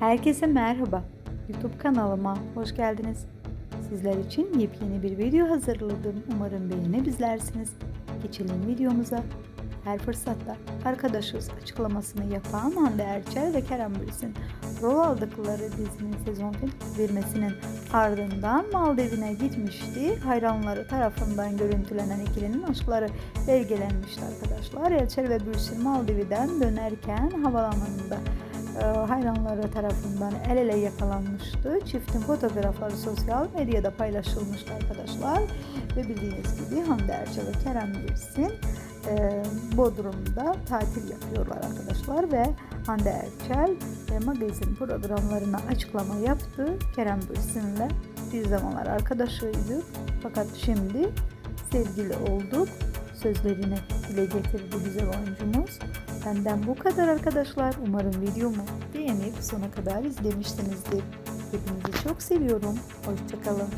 Herkese merhaba. YouTube kanalıma hoş geldiniz. Sizler için yepyeni bir video hazırladım. Umarım beğenebilirsiniz. Geçelim videomuza. Her fırsatta arkadaşız açıklamasını yapan Hande Erçel ve Kerem Bürsin rol aldıkları dizinin sezon vermesinin ardından Maldivine gitmişti. Hayranları tarafından görüntülenen ikilinin aşkları belgelenmişti arkadaşlar. Erçel ve Bürsin Maldiv'den dönerken havaalanında e, hayranları tarafından el ele yakalanmıştı. Çiftin fotoğrafları sosyal medyada paylaşılmıştı arkadaşlar. Ve bildiğiniz gibi Hande Erçel ve Kerem Bürsin e, Bodrum'da tatil yapıyorlar arkadaşlar ve Hande Erçel e, magazin programlarına açıklama yaptı. Kerem Bürsin'le bir zamanlar arkadaşıydı fakat şimdi sevgili olduk sözlerini dile getirdi güzel oyuncumuz. Benden bu kadar arkadaşlar. Umarım videomu beğenip sona kadar izlemişsinizdir. Hepinizi çok seviyorum. Hoşçakalın.